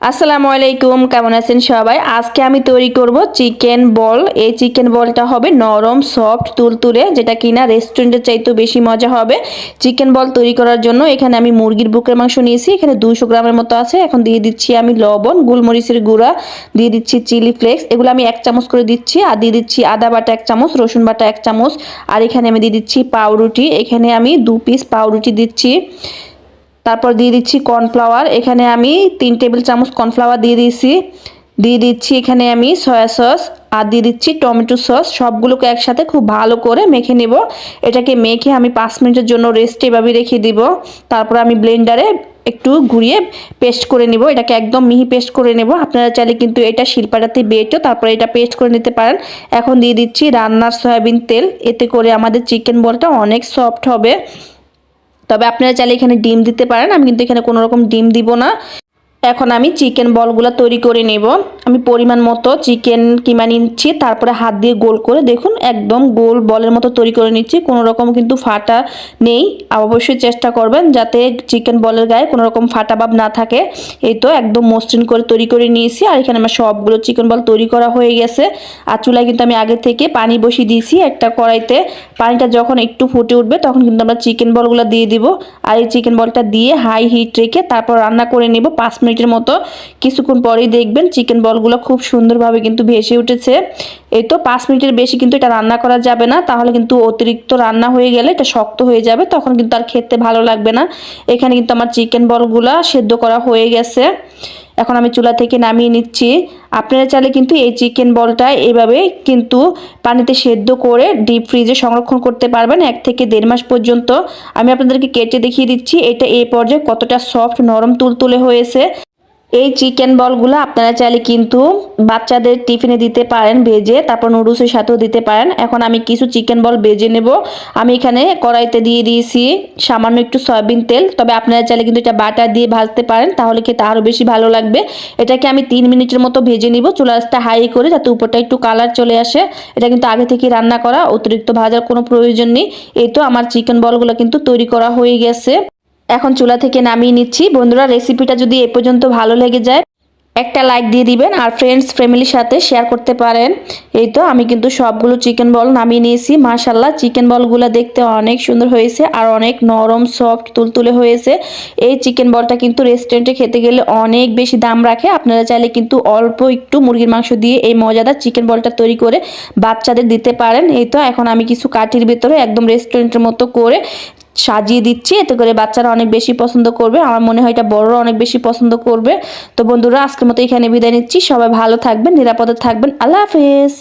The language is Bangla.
আসসালামু আলাইকুম, কেমন আছেন সবাই? আজকে আমি তৈরি করব চিকেন বল। এই চিকেন বলটা হবে নরম, সফট, তুলতুলে, যেটা কিনা রেস্টুরেন্টের চাইতেও বেশি মজা হবে। চিকেন বল তৈরি করার জন্য এখানে আমি মুরগির বুকের মাংস নিয়েছি। এখানে দুশো গ্রামের মতো আছে। এখন দিয়ে দিচ্ছি আমি লবণ, গোলমরিচের গুঁড়া, দিয়ে দিচ্ছি চিলি ফ্লেক্স। এগুলো আমি এক চামচ করে দিচ্ছি আর দিয়ে দিচ্ছি আদা বাটা এক চামচ, রসুন বাটা এক চামচ। আর এখানে আমি দিয়ে দিচ্ছি পাউরুটি। এখানে আমি দু পিস পাউরুটি দিচ্ছি। তারপর দিয়ে দিচ্ছি কর্নফ্লাওয়ার। এখানে আমি তিন টেবিল চামচ কর্নফ্লাওয়ার দিয়ে দিয়েছি। দিয়ে দিচ্ছি এখানে আমি সয়া সস আর দিয়ে দিচ্ছি টমেটো সস। সবগুলোকে একসাথে খুব ভালো করে মেখে নেব। এটাকে মেখে আমি পাঁচ মিনিটের জন্য রেস্ট এভাবে রেখে দিব। তারপর আমি ব্লেন্ডারে একটু ঘুরিয়ে পেস্ট করে নেব। এটাকে একদম মিহি পেস্ট করে নেব। আপনারা চাইলে কিন্তু এটা শিল্পাটাতে বেটেও তারপরে এটা পেস্ট করে নিতে পারেন। এখন দিয়ে দিচ্ছি রান্নার সয়াবিন তেল। এতে করে আমাদের চিকেন বলটা অনেক সফট হবে। তবে আপনারা চাইলে এখানে ডিম দিতে পারেন। আমি কিন্তু এখানে কোনো রকম ডিম দিব না। এখন আমি চিকেন বলগুলো তৈরি করে নেব। আমি পরিমাণ মতো চিকেন কিমা নিচ্ছি, তারপরে হাত দিয়ে গোল করে দেখুন, একদম গোল বলের মতো তৈরি করে নিচ্ছি, কোনো রকম কিন্তু ফাটা নেই। অবশ্যই চেষ্টা করবেন যাতে চিকেন বলের গায়ে কোনো রকম ফাটা ভাব না থাকে। এই তো একদম মসৃণ করে তৈরি করে নিয়েছি, আর এখানে আমার সবগুলো চিকেন বল তৈরি করা হয়ে গেছে। আর চুলায় কিন্তু আমি আগে থেকে পানি বসিয়ে দিয়েছি একটা কড়াইতে। পানিটা যখন একটু ফুটে উঠবে তখন কিন্তু আমরা চিকেন বলগুলো দিয়ে দিব। আর এই চিকেন বলটা দিয়ে হাই হিট রেখে তারপর রান্না করে নেব পাঁচ মিনিটের মতো। কিছুক্ষণ পরেই দেখবেন চিকেন বলগুলো খুব সুন্দরভাবে কিন্তু ভেসে উঠেছে। এই তো পাঁচ মিনিটের বেশি কিন্তু এটা রান্না করা যাবে না। তাহলে কিন্তু অতিরিক্ত রান্না হয়ে গেলে এটা শক্ত হয়ে যাবে, তখন কিন্তু আর খেতে ভালো লাগবে না। এখানে কিন্তু আমার চিকেন বলগুলা সেদ্ধ করা হয়ে গেছে। এখন আমি চুলা থেকে নামিয়ে নিচ্ছি। আপনারা চাইলে কিন্তু এই চিকেন বলটা এভাবে কিন্তু পানিতে সেদ্ধ করে ডিপ ফ্রিজে সংরক্ষণ করতে পারবেন। এক থেকে দেড় মাস পর্যন্ত। আমি আপনাদেরকে কেটে দেখিয়ে দিচ্ছি, এটা এই পর্যায়ে কতটা সফট নরম, তুলতুলে হয়েছে। এই চিকেন বলগুলো আপনারা চাইলে কিন্তু বাচ্চাদের টিফিনে দিতে পারেন, ভেজে তারপর নুডলসের সাথেও দিতে পারেন। এখন আমি কিছু চিকেন বল ভেজে নেব। আমি এখানে কড়াইতে দিয়ে দিয়েছি সামান্য একটু সয়াবিন তেল। তবে আপনারা চাইলে কিন্তু এটা বাটার দিয়ে ভাজতে পারেন, তাহলে খেতে আরও বেশি ভালো লাগবে। এটাকে আমি তিন মিনিটের মতো ভেজে নিব চুলাসটা হাই করে যাতে উপরটা একটু কালার চলে আসে। এটা কিন্তু আগে থেকে রান্না করা, অতিরিক্ত ভাজার কোনো প্রয়োজন নেই। এই তো আমার চিকেন বলগুলো কিন্তু তৈরি করা হয়ে গেছে। এখন চুলা থেকে নামিয়ে নিচ্ছি। বন্ধুরা রেসিপিটা যদি এ পর্যন্ত ভালো লেগে যায়, একটা লাইক দিয়ে দিবেন আর ফ্রেন্ডস ফ্যামিলির সাথে শেয়ার করতে পারেন। এই তো, আমি কিন্তু সবগুলো চিকেন বল নামিয়ে নিয়েছি। মাশাল্লাহ চিকেন বলগুলো দেখতে অনেক সুন্দর হয়েছে আর অনেক নরম সফট তুলতুলে হয়েছে। এই চিকেন বলটা কিন্তু রেস্টুরেন্টে খেতে গেলে অনেক বেশি দাম রাখে। আপনারা চাইলে কিন্তু অল্প একটু মুরগির মাংস দিয়ে এই মজাদার চিকেন বলটা তৈরি করে বাচ্চাদের দিতে পারেন। এই তো, এখন আমি কিছু কাঠির ভেতরে একদম রেস্টুরেন্টের মতো করে সাজিয়ে দিচ্ছি, এতে করে বাচ্চারা অনেক বেশি পছন্দ করবে। আমার মনে হয় এটা বড়রা অনেক বেশি পছন্দ করবে। তো বন্ধুরা, আজকের মতো এখানে বিদায় নিচ্ছি। সবাই ভালো থাকবেন, নিরাপদে থাকবেন। আল্লাহ হাফেজ।